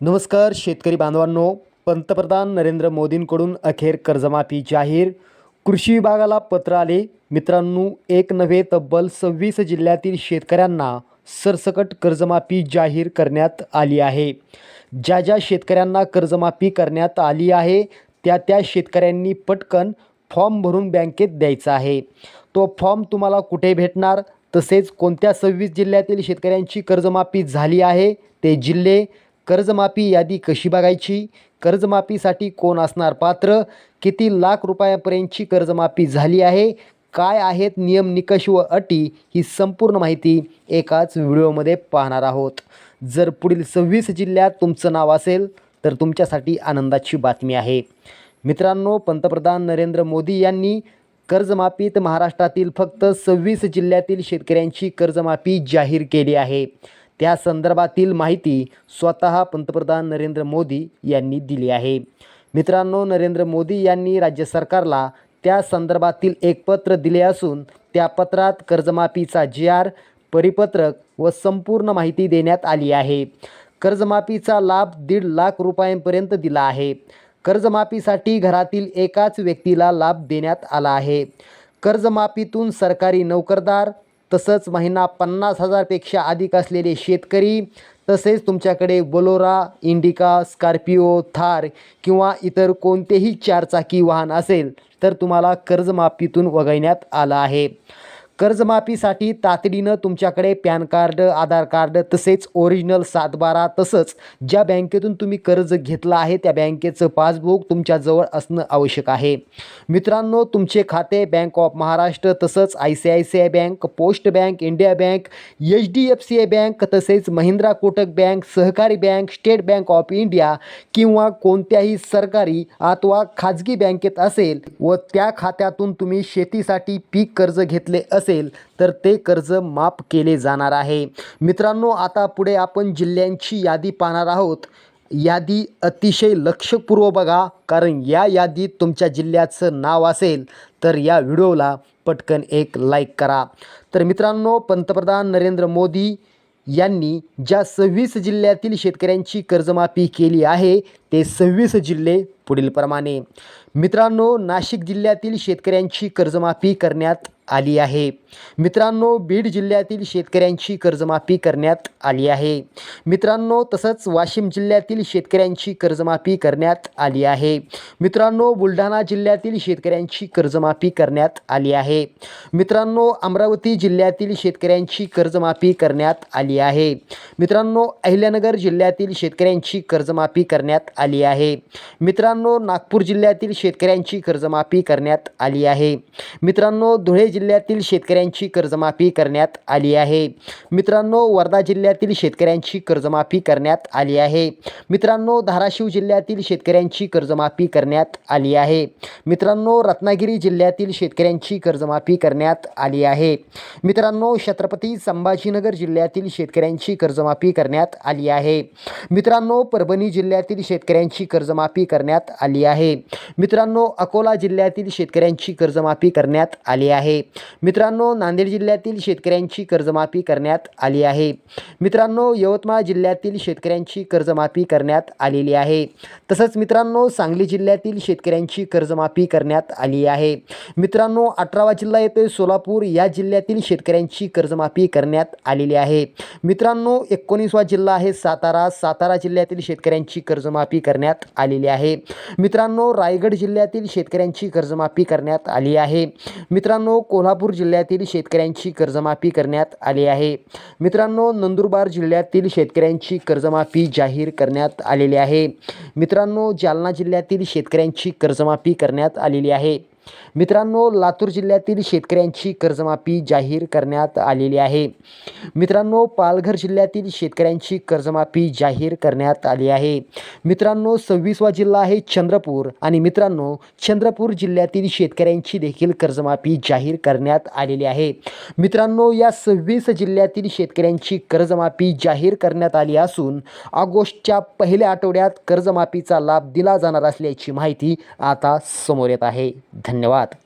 नमस्कार शेतकरी बांधवांनो. पंतप्रधान नरेंद्र मोदींकडून अखेर कर्जमाफी जाहीर. कृषी विभागाला पत्र आले. मित्रांनो एक नव्हे तब्बल सव्वीस जिल्ह्यातील शेतकऱ्यांना सरसकट कर्जमाफी जाहीर करण्यात आली आहे. ज्या ज्या शेतकऱ्यांना कर्जमाफी करण्यात आली आहे त्या त्या शेतकऱ्यांनी पटकन फॉर्म भरून बँकेत द्यायचा आहे. तो फॉर्म तुम्हाला कुठे भेटणार? तसेच कोणत्या सव्वीस जिल्ह्यातील शेतकऱ्यांची कर्जमाफी झाली आहे? ते जिल्हे कर्जमाफी यादी कशी बघायची? कर्जमाफीसाठी कोण असणार पात्र? किती लाख रुपयापर्यंतची कर्जमाफी झाली आहे? काय आहेत नियम निकष व अटी? ही संपूर्ण माहिती एकाच व्हिडिओमध्ये पाहणार आहोत. जर पुढील सव्वीस जिल्ह्यात तुमचं नाव असेल तर तुमच्यासाठी आनंदाची बातमी आहे. मित्रांनो पंतप्रधान नरेंद्र मोदी यांनी कर्जमाफीत महाराष्ट्रातील फक्त सव्वीस जिल्ह्यातील शेतकऱ्यांची कर्जमाफी जाहीर केली आहे. त्या संदर्भातील माहिती स्वतः पंतप्रधान नरेंद्र मोदी यांनी दिली आहे. मित्रांनो नरेंद्र मोदी यांनी राज्य सरकारला त्या संदर्भातील एक पत्र दिले असून त्या पत्रात कर्जमाफीचा जी आर परिपत्रक व संपूर्ण माहिती देण्यात आली आहे. कर्जमाफीचा लाभ दीड लाख रुपयांपर्यंत दिला आहे. कर्जमाफीसाठी घरातील एकाच व्यक्तीला लाभ देण्यात आला आहे. कर्जमाफीतून सरकारी नोकरदार तसंच महिना पन्नास हजारपेक्षा अधिक असलेले शेतकरी तसेच तुमच्याकडे बोलोरा इंडिका स्कॉर्पिओ थार किंवा इतर कोणतेही चारचाकी वाहन असेल तर तुम्हाला कर्जमाफीतून वगळण्यात आलं आहे. कर्जमाफीसाठी तातडीनं तुमच्याकडे पॅन कार्ड आधार कार्ड तसेच ओरिजिनल सातबारा तसंच ज्या बँकेतून तुम्ही कर्ज घेतलं आहे त्या बँकेचं पासबुक तुमच्याजवळ असणं आवश्यक आहे. मित्रांनो तुमचे खाते बँक ऑफ महाराष्ट्र तसंच I C I C I bank post bank India bank H D F C I bank तसेच महिंद्रा कोटक बँक सहकारी bank state bank of India किंवा कोणत्याही सरकारी अथवा खाजगी बँकेत असेल व त्या खात्यातून तुम्ही शेतीसाठी पीक कर्ज घेतले असेल असेल तर ते कर्ज माफ केले जाणार आहे. मित्रांनो आता पुढे आपण जिल्ह्यांची यादी पाहणार आहोत. यादी अतिशय लक्षपूर्व बघा कारण या यादीत तुमच्या जिल्ह्याचं नाव असेल तर या व्हिडिओला पटकन एक लाईक करा. तर मित्रांनो पंतप्रधान नरेंद्र मोदी यांनी ज्या सव्वीस जिल्ह्यातील शेतकऱ्यांची कर्जमाफी केली आहे ते सव्वीस जिल्हे पुढीलप्रमाणे. मित्रांनो नाशिक जिल्ह्यातील शेतकऱ्यांची कर्जमाफी करण्यात आली आहे. मित्रांनो बीड जिल्ह्यातील शेतकऱ्यांची कर्जमाफी करण्यात आली आहे. मित्रांनो तसंच वाशिम जिल्ह्यातील शेतकऱ्यांची कर्जमाफी करण्यात आली आहे. मित्रांनो बुलढाणा जिल्ह्यातील शेतकऱ्यांची कर्जमाफी करण्यात आली आहे. मित्रांनो अमरावती जिल्ह्यातील शेतकऱ्यांची कर्जमाफी करण्यात आली आहे. मित्रांनो अहिल्यानगर जिल्ह्यातील शेतकऱ्यांची कर्जमाफी करण्यात आली आहे. मित्रांनो नागपूर जिल्ह्यातील शेतकऱ्यांची कर्जमाफी करण्यात आली आहे. मित्रांनो धुळे जिल्ह्यातील शेतकऱ्यांची कर्जमाफी करण्यात आली आहे. मित्रांनो वर्धा जिल्ह्यातील शेतकऱ्यांची कर्जमाफी करण्यात आली आहे. मित्रांनो धाराशिव जिल्ह्यातील शेतकऱ्यांची कर्जमाफी करण्यात आली आहे. मित्रांनो रत्नागिरी जिल्ह्यातील शेतकऱ्यांची कर्जमाफी करण्यात आली आहे. मित्रांनो छत्रपती संभाजीनगर जिल्ह्यातील शेतकऱ्यांची कर्जमाफी करण्यात आली आहे. मित्रांनो परभणी जिल्ह्यातील शेतकऱ्यांची कर्जमाफी करण्यात आली आहे. मित्र मित्रांनो अकोला जिल्ह्यातील शेतकऱ्यांची कर्जमाफी करण्यात आली आहे. मित्रांनो नांदेड जिल्ह्यातील शेतकऱ्यांची कर्जमाफी करण्यात आली आहे. मित्रांनो यवतमाळ जिल्ह्यातील शेतकऱ्यांची कर्जमाफी करण्यात आलेली आहे. तसंच मित्रांनो सांगली जिल्ह्यातील शेतकऱ्यांची कर्जमाफी करण्यात आली आहे. मित्रांनो अठरावा जिल्हा येतोय सोलापूर या जिल्ह्यातील शेतकऱ्यांची कर्जमाफी करण्यात आलेली आहे. मित्रांनो एकोणीसवा जिल्हा आहे सातारा. सातारा जिल्ह्यातील शेतकऱ्यांची कर्जमाफी करण्यात आलेली आहे. मित्रांनो रायगड जिल्ह्यातील शेतकऱ्यांची कर्जमाफी करण्यात आली आहे. मित्रांनो कोल्हापूर जिल्ह्यातील शेतकऱ्यांची कर्जमाफी करण्यात आली आहे. मित्रांनो नंदुरबार जिल्ह्यातील शेतकऱ्यांची कर्जमाफी जाहीर करण्यात आलेली आहे. मित्रांनो जालना जिल्ह्यातील शेतकऱ्यांची कर्जमाफी करण्यात आलेली आहे. मित्रांनो लातूर जिल्ह्यातील शेतकऱ्यांची कर्जमाफी जाहीर करण्यात आलेली आहे. मित्रांनो पालघर जिल्ह्यातील शेतकऱ्यांची कर्जमाफी जाहीर करण्यात आली आहे. मित्रांनो सव्वीसवा जिल्हा आहे चंद्रपूर आणि मित्रांनो चंद्रपूर जिल्ह्यातील शेतकऱ्यांची देखील कर्जमाफी जाहीर करण्यात आलेली आहे. मित्रांनो या सव्वीस जिल्ह्यातील शेतकऱ्यांची कर्जमाफी जाहीर करण्यात आली असून ऑगस्टच्या पहिल्या आठवड्यात कर्जमाफीचा लाभ दिला जाणार असल्याची माहिती आता समोर येत आहे. धन्यवाद.